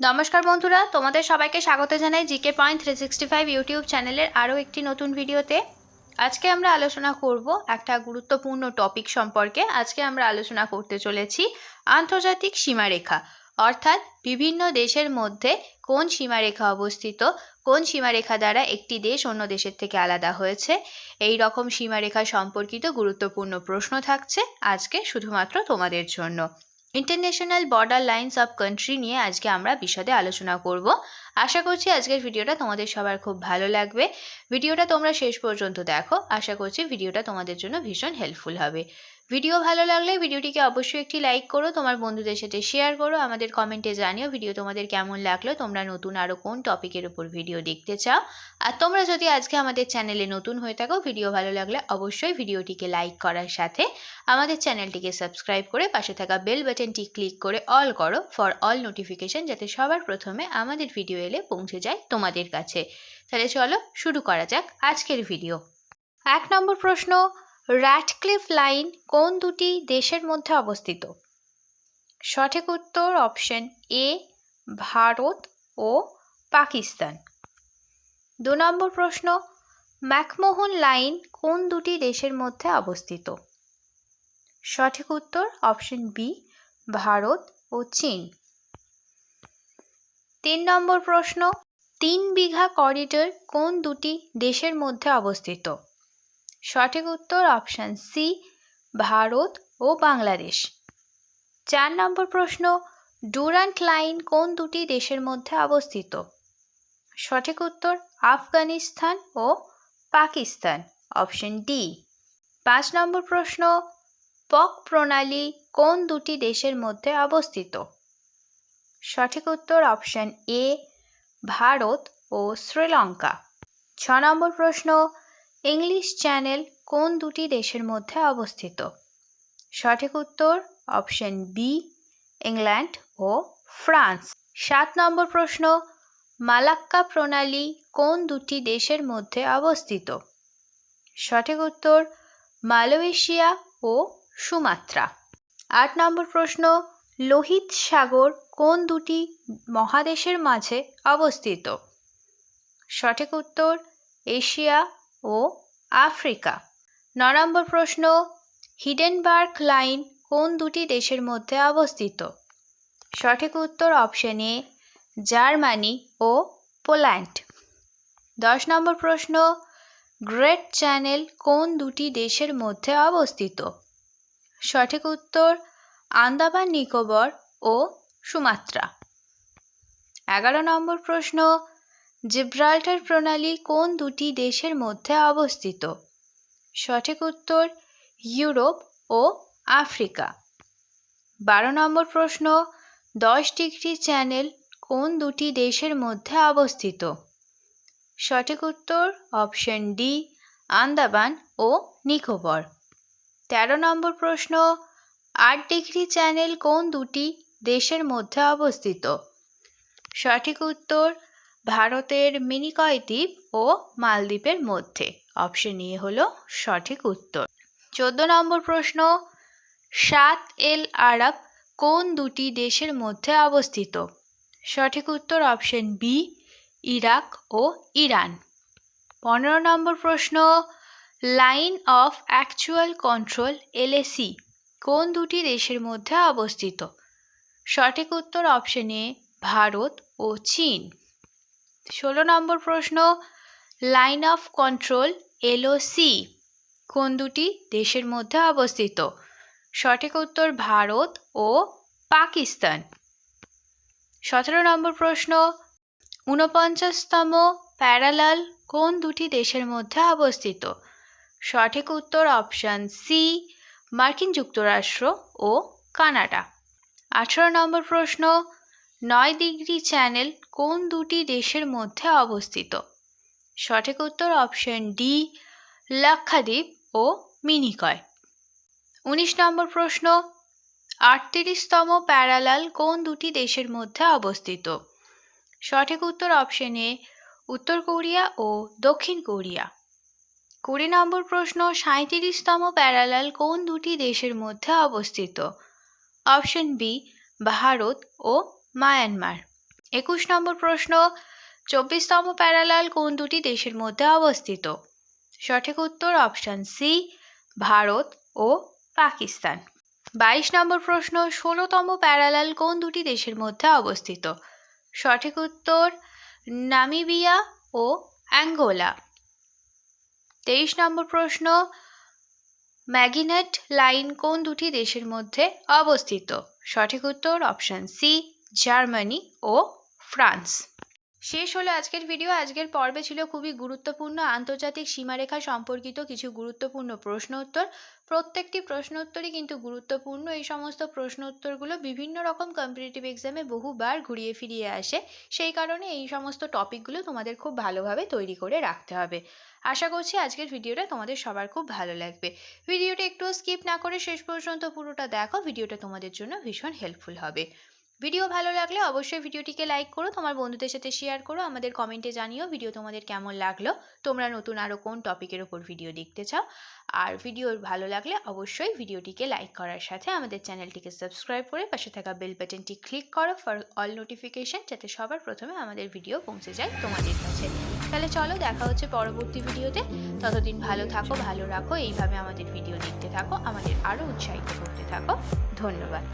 নমস্কার বন্ধুরা, তোমাদের সবাইকে স্বাগত জানাই GK point three sixty five YouTube চ্যানেলের আরও একটি নতুন ভিডিওতে আজকে আমরা আলোচনা করব একটা গুরুত্বপূর্ণ টপিক সম্পর্কে। আজকে আমরা আলোচনা করতে চলেছি আন্তর্জাতিক সীমারেখা, অর্থাৎ বিভিন্ন দেশের মধ্যে কোন সীমারেখা অবস্থিত, কোন সীমারেখা দ্বারা একটি দেশ অন্য দেশের থেকে আলাদা হয়েছে। এই রকম সীমারেখা সম্পর্কিত গুরুত্বপূর্ণ প্রশ্ন থাকছে আজকে শুধুমাত্র তোমাদের জন্য। International border lines of country নিয়ে আজকে আমরা বিশদে আলোচনা করব। আশা করছি আজকের ভিডিওটা তোমাদের সবার খুব ভালো লাগবে। ভিডিওটা তোমরা শেষ পর্যন্ত দেখো। আশা করছি ভিডিওটা তোমাদের জন্য ভীষণ হেল্পফুল হবে। ভিডিও ভালো লাগলে ভিডিওটিকে অবশ্যই একটি লাইক করো, তোমার বন্ধুদের সাথে শেয়ার করো, আমাদের কমেন্টে জানিও ভিডিও তোমাদের কেমন লাগল, তোমরা নতুন আরও কোন টপিকের উপর ভিডিও দেখতে চাও। আর তোমরা যদি আজকে আমাদের চ্যানেলে নতুন হয়ে থাকো ভিডিও ভালো লাগলে অবশ্যই ভিডিওটিকে লাইক করার সাথে আমাদের চ্যানেলটিকে সাবস্ক্রাইব করে পাশে থাকা বেল বাটনটি ক্লিক করে অল করো ফর অল নোটিফিকেশন যাতে সবার প্রথমে আমাদের ভিডিও এলে পৌঁছে যায় তোমাদের কাছে। তাহলে চলো শুরু করা যাক আজকের ভিডিও এক নম্বর প্রশ্ন র্যাটক্লিফ লাইন কোন দুটি দেশের মধ্যে অবস্থিত? সঠিক উত্তর অপশন এ ভারত ও পাকিস্তান। দু নম্বর প্রশ্ন, ম্যাকমোহন লাইন কোন দুটি দেশের মধ্যে অবস্থিত? সঠিক উত্তর অপশন বি ভারত ও চীন। তিন নম্বর প্রশ্ন, তিন বিঘা করিডোর কোন দুটি দেশের মধ্যে অবস্থিত? সঠিক উত্তর অপশন সি ভারত ও বাংলাদেশ। চার নম্বর প্রশ্ন, ডুরান্ট লাইন কোন দুটি দেশের মধ্যে অবস্থিত? সঠিক উত্তর, আফগানিস্তান ও পাকিস্তান। অপশন ডি পাঁচ নম্বর প্রশ্ন, পক প্রণালী কোন দুটি দেশের মধ্যে অবস্থিত? সঠিক উত্তর অপশন এ ভারত ও শ্রীলঙ্কা। ছ নম্বর প্রশ্ন ইংলিশ চ্যানেল কোন দুটি দেশের মধ্যে অবস্থিত? সঠিক উত্তর অপশন বি ইংল্যান্ড ও ফ্রান্স সাত নম্বর প্রশ্ন, মালাক্কা প্রণালী কোন দুটি দেশের মধ্যে অবস্থিত? সঠিক উত্তর, মালয়েশিয়া ও সুমাত্রা। আট নম্বর প্রশ্ন, লোহিত সাগর কোন দুটি মহাদেশের মাঝে অবস্থিত? সঠিক উত্তর, এশিয়া ও আফ্রিকা। ন নম্বর প্রশ্ন, হিডেনবার্গ লাইন কোন দুটি দেশের মধ্যে অবস্থিত? সঠিক উত্তর অপশন এ, জার্মানি ও পোল্যান্ড। দশ নম্বর প্রশ্ন, গ্রেট চ্যানেল কোন দুটি দেশের মধ্যে অবস্থিত? সঠিক উত্তর, আন্দামান নিকোবর ও সুমাত্রা। এগারো নম্বর প্রশ্ন জিব্রাল্টার প্রণালী কোন দুটি দেশের মধ্যে অবস্থিত? সঠিক উত্তর, ইউরোপ ও আফ্রিকা। বারো নম্বর প্রশ্ন, দশ ডিগ্রি চ্যানেল কোন দুটি দেশের মধ্যে অবস্থিত? সঠিক উত্তর, অপশন ডি, আন্দামান ও নিকোবর। তেরো নম্বর প্রশ্ন, আট ডিগ্রি চ্যানেল কোন দুটি দেশের মধ্যে অবস্থিত? সঠিক উত্তর ভারতের মিনিকয় দ্বীপ ও মালদ্বীপের মধ্যে? অপশন এ হলো সঠিক উত্তর। চোদ্দ নম্বর প্রশ্ন, সাত এল আরব কোন দুটি দেশের মধ্যে অবস্থিত? সঠিক উত্তর অপশন বি ইরাক ও ইরান। পনেরো নম্বর প্রশ্ন, line of actual control LAC কোন দুটি দেশের মধ্যে অবস্থিত? সঠিক উত্তর অপশন এ ভারত ও চীন। ষোলো নম্বর প্রশ্ন লাইন অফ কন্ট্রোল এলওসি কোন দুটি দেশের মধ্যে অবস্থিত? সঠিক উত্তর ভারত ও পাকিস্তান। সতেরো নম্বর প্রশ্ন, ঊনপঞ্চাশতম প্যারালাল কোন দুটি দেশের মধ্যে অবস্থিত? সঠিক উত্তর অপশান সি মার্কিন যুক্তরাষ্ট্র ও কানাডা। আঠারো নম্বর প্রশ্ন নয় ডিগ্রি চ্যানেল কোন দুটি দেশের মধ্যে অবস্থিত? সঠিক উত্তর অপশন ডি, লাক্ষাদ্বীপ ও মিনিকয়। উনিশ নম্বর প্রশ্ন, আটত্রিশতম প্যারালাল কোন দুটি দেশের মধ্যে অবস্থিত? সঠিক উত্তর অপশন এ, উত্তর কোরিয়া ও দক্ষিণ কোরিয়া। কুড়ি নম্বর প্রশ্ন সাঁত্রিশতম প্যারালাল কোন দুটি দেশের মধ্যে অবস্থিত? অপশন বি, ভারত ও মায়ানমার। একুশ নম্বর প্রশ্ন, চব্বিশতম প্যারালাল কোন দুটি দেশের মধ্যে অবস্থিত? সঠিক উত্তর অপশন সি, ভারত ও পাকিস্তান। বাইশ নম্বর প্রশ্ন, ষোলোতম প্যারালাল কোন দুটি দেশের মধ্যে অবস্থিত? সঠিক উত্তর, নামিবিয়া ও অ্যাঙ্গোলা। তেইশ নম্বর প্রশ্ন, ম্যাগিনেট লাইন কোন দুটি দেশের মধ্যে অবস্থিত? সঠিক উত্তর অপশন সি জার্মানি ও ফ্রান্স। শেষ হলো আজকের ভিডিও আজকের পর্বে ছিল খুবই গুরুত্বপূর্ণ আন্তর্জাতিক সীমারেখা সম্পর্কিত কিছু গুরুত্বপূর্ণ প্রশ্ন উত্তর প্রত্যেকটি প্রশ্ন উত্তরই কিন্তু গুরুত্বপূর্ণ। এই সমস্ত প্রশ্ন উত্তরগুলো বিভিন্ন রকম কম্পিটিটিভ এক্সামে বহুবার ঘুরিয়ে ফিরিয়ে আসে। সেই কারণে এই সমস্ত টপিকগুলো তোমাদের খুব ভালোভাবে তৈরি করে রাখতে হবে। আশা করছি আজকের ভিডিওটা তোমাদের সবার খুব ভালো লাগবে। ভিডিওটা একটু স্কিপ না করে শেষ পর্যন্ত পুরোটা দেখো। ভিডিওটা তোমাদের জন্য ভীষণ হেল্পফুল হবে। ভিডিও ভালো লাগলে অবশ্যই ভিডিওটিকে লাইক করো, তোমার বন্ধুদের সাথে শেয়ার করো, আমাদের কমেন্টে জানিও ভিডিও তোমাদের কেমন লাগল, তোমরা নতুন আরও কোন টপিকের ওপর ভিডিও দেখতে চাও, আর ভিডিও ভালো লাগলে অবশ্যই ভিডিওটিকে লাইক করার সাথে আমাদের চ্যানেলটিকে সাবস্ক্রাইব করে পাশে থাকা বেল বাটনটি ক্লিক করো ফর অল নোটিফিকেশন যাতে সবার প্রথমে আমাদের ভিডিও পৌঁছে যায় তোমাদের কাছে। তাহলে চলো দেখা হচ্ছে পরবর্তী ভিডিওতে ততদিন ভালো থাকো, ভালো রাখো, এইভাবে আমাদের ভিডিও দেখতে থাকো, আমাদের আরও উৎসাহিত করতে থাকো। ধন্যবাদ।